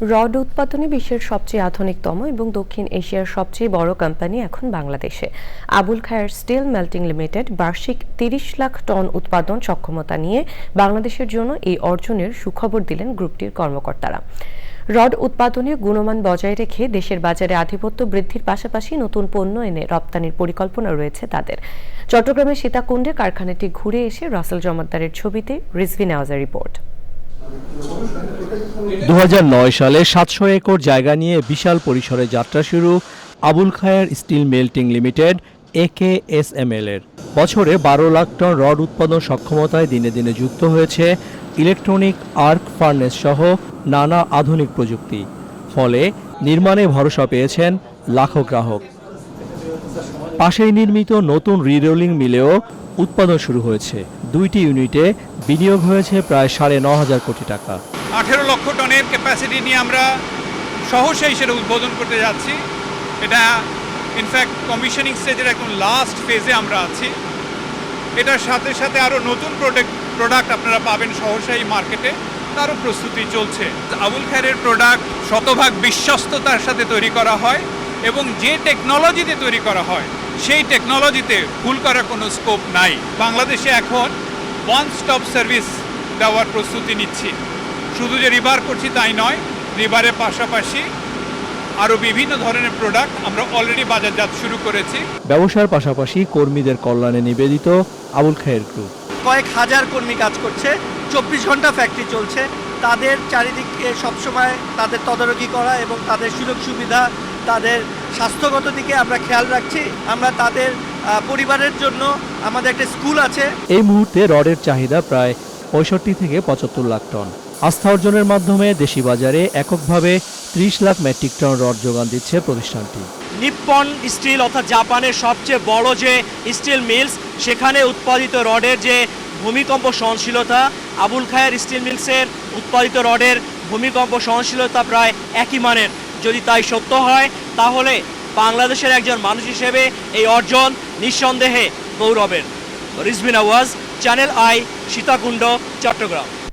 Rod উৎপাদনে বিশ্বের সবচেয়ে আধুনিকতম এবং দক্ষিণ এশিয়ার সবচেয়ে বড় কোম্পানি এখন বাংলাদেশে। Abul Khair steel melting limited বার্ষিক তিরিশ লাখ টন উৎপাদন সক্ষমতা নিয়ে বাংলাদেশের জন্য এই অর্জনের সুখবর দিলেন গ্রুপটির কর্মকর্তারা। রড উৎপাদনে গুণমান বজায় রেখে দেশের বাজারে আধিপত্য বৃদ্ধির পাশাপাশি নতুন পণ্য এনে রপ্তানির পরিকল্পনা রয়েছে তাদের। চট্টগ্রামের সীতাকুণ্ডে কারখানাটি ঘুরে এসে রাসেল জমাদ্দারের ছবিতে রিজভি নেওয়াজের রিপোর্ট। দু হাজার নয় সালে সাতশো একর জায়গা নিয়ে বিশাল পরিসরে যাত্রা শুরু Abul Khair steel melting limited A K S M এর। বছরে বারো লাখ টন রড উৎপাদন সক্ষমতায় দিনে দিনে যুক্ত হয়েছে ইলেকট্রনিক আর্ক ফার্নেস সহ নানা আধুনিক প্রযুক্তি। ফলে নির্মাণে ভরসা পেয়েছেন লাখো গ্রাহক। পাশেই নির্মিত নতুন রিরোলিং মিলেও উৎপাদন শুরু হয়েছে। দুইটি ইউনিটে বিনিয়োগ হয়েছে প্রায় সাড়ে ন হাজার কোটি টাকা। আঠেরো লক্ষ টনের ক্যাপাসিটি নিয়ে আমরা সহসাই সেটা উদ্বোধন করতে যাচ্ছি। এটা ইনফ্যাক্ট কমিশনিং স্টেজের একদম লাস্ট ফেজে আমরা আছি। এটার সাথে সাথে আরও নতুন প্রোডাক্ট প্রোডাক্ট আপনারা পাবেন সহসাই মার্কেটে। তারও প্রস্তুতি চলছে। আবুল খায়ের প্রোডাক্ট শতভাগ বিশ্বস্ততার সাথে তৈরি করা হয় এবং যে টেকনোলজিতে তৈরি করা হয় সেই টেকনোলজিতে ভুল করার কোনো স্কোপ নাই। বাংলাদেশে এখন ওয়ান স্টপ সার্ভিস দেওয়ার প্রস্তুতি নিচ্ছি। শুধু যে রিভার করছি তাই নয় রিভারের পাশাপাশি আরও বিভিন্ন ধরনের প্রোডাক্ট আমরা অলরেডি বাজারজাত শুরু করেছি। ব্যবসার পাশাপাশি কর্মীদের কল্যাণে নিবেদিত আবুল খায়ের গ্রুপ কয়েক হাজার কর্মী কাজ করছে চব্বিশ ঘণ্টা ফ্যাক্টরি চলছে। তাদের চারিদিকে সবসময় তাদের তদারকি করা এবং তাদের সুযোগ সুবিধা তাদের স্বাস্থ্যগত দিকে আমরা খেয়াল রাখছি। আমরা তাদের পরিবারের জন্য আমাদের একটা স্কুল আছে। এই মুহূর্তে রডের চাহিদা প্রায় পঁয়ষট্টি থেকে পঁচাত্তর লাখ টন। আস্থা অর্জনের মাধ্যমে দেশি বাজারে এককভাবে ত্রিশ লাখ মেট্রিক টন রড যোগান দিচ্ছে প্রতিষ্ঠানটি। নিপ্পন স্টিল অর্থাৎ জাপানের সবচেয়ে বড় যে স্টিল মিলস সেখানে উৎপাদিত রডের যে ভূমিকম্প সহনশীলতা আবুল খায়ের স্টিল মিলসের উৎপাদিত রডের ভূমিকম্প সহনশীলতা প্রায় একই মানের। যদি তাই সত্য হয় তাহলে বাংলাদেশের একজন মানুষ হিসেবে এই অর্জন নিঃসন্দেহে গৌরবের। রিজবিন আওয়াজ, চ্যানেল আই, সীতাকুণ্ড, চট্টগ্রাম।